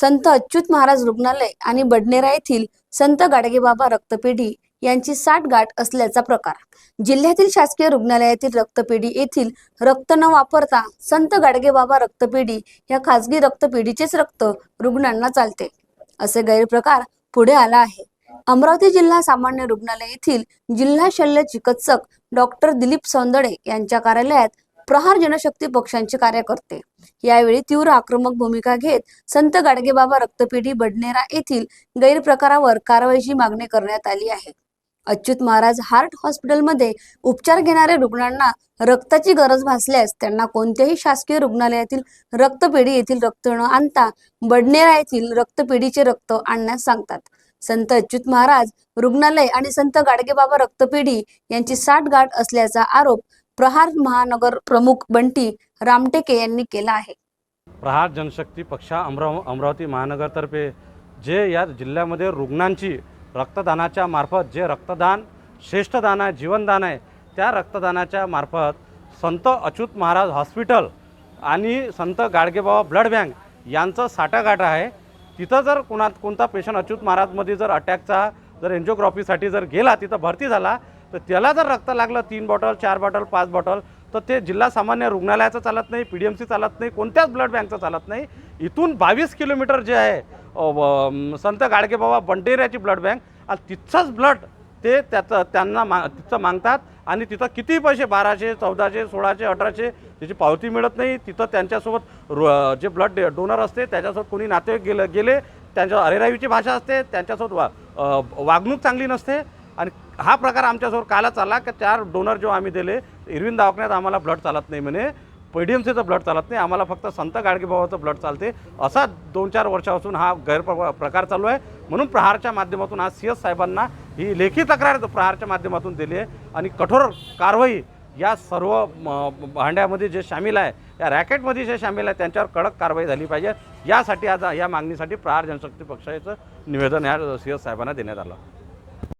संत अच्युत महाराज रुग्णालय आणि बडनेरा येथील संत गाडगेबाबा रक्तपेढी यांची साठगाठ असल्याचा प्रकार. जिल्ह्यातील शासकीय रुग्णालयातील रक्तपेढी येथील रक्त न वापरता संत गाडगेबाबा रक्तपेढी या खासगी रक्तपेढीचेच रक्त रुग्णांना चालते. असे गैरप्रकार पुढे आला आहे. अमरावती जिल्हा सामान्य रुग्णालय येथील जिल्हा शल्य चिकित्सक डॉक्टर दिलीप सौंदडे यांच्या कार्यालयात प्रहार जनशक्ती पक्षांचे कार्यकर्ते. यावेळी तीव्र आक्रमक भूमिका घेत संत गाडगेबाबा रक्तपेढी बडनेरा येथील गैरप्रकारावर कारवाईची मागणी करण्यात आली आहे. अच्युत महाराज हार्ट हॉस्पिटलमध्ये उपचार घेणाऱ्या रुग्णांना रक्ताची गरज भासल्यास त्यांना कोणत्याही शासकीय रुग्णालयातील रक्तपेढी येथील रक्त न आणता बडनेरा येथील रक्तपेढीचे रक्त आणण्यास सांगतात. संत अच्युत महाराज रुग्णालय आणि संत गाडगेबाबा रक्तपेढी यांची साठगाठ असल्याचा आरोप प्रहार महानगर प्रमुख बंटी रामटेके यांनी केला आहे. प्रहार जनशक्ती पक्षा अमराव अमरावती महानगरतर्फे जे या जिल्ह्यामध्ये रुग्णांची रक्तदानाच्या मार्फत जे रक्तदान श्रेष्ठ दान आहे जीवनदान आहे त्या रक्तदानाच्या मार्फत संत अच्युत महाराज हॉस्पिटल आणि संत गाडगेबाबा ब्लड बँक यांचं साठागाठ आहे. तिथं जर कोणात कोणता पेशंट अच्युत महाराजमध्ये जर अटॅकचा जर एन्जिओग्राफीसाठी जर गेला तिथं भरती झाला तर त्याला जर रक्त लागलं तीन बॉटल चार बॉटल पाच बॉटल तर ते जिल्हा सामान्य रुग्णालयाचं चालत नाही पी डी एम सी चालत नाही कोणत्याच ब्लड बँकचं चालत नाही. इथून बावीस किलोमीटर जे आहे व, संत गाडगेबाबा बंटेऱ्याची ब्लड बँक आणि तिथचंच ब्लड ते त्याचं त्यांना मा तिथं मागतात आणि तिथं किती पैसे बाराशे चौदाशे सोळाशे अठराशे त्याची पावती मिळत नाही. तिथं त्यांच्यासोबत रो जे ब्लड डोनर असते त्याच्यासोबत कोणी नातेवाईक गेलं गेले त्यांच्या अरेरावीची भाषा असते त्यांच्यासोबत वा वागणूक चांगली नसते. आणि हा प्रकार आमच्यासमोर कालच आला की चार डोनर जेव्हा आम्ही दिले इरविन दवाखान्यात आम्हाला ब्लड चालत नाही म्हणे. पी डी एम सीचं ब्लड चालत नाही आम्हाला फक्त संत गाडगेबाबाचं ब्लड चालते. असा दोन चार वर्षापासून हा गैरप्र प्रकार चालू आहे. म्हणून प्रहारच्या माध्यमातून आज सी एस साहेबांना ही लेखी तक्रार प्रहारच्या माध्यमातून दिली आहे आणि कठोर कारवाई या सर्व म, भांड्यामध्ये जे सामील आहे या रॅकेटमध्ये जे सामील आहे त्यांच्यावर कडक कारवाई झाली पाहिजे. यासाठी आज या मागणीसाठी प्रहार जनशक्ती पक्षाचं निवेदन या सी एस साहेबांना देण्यात आलं.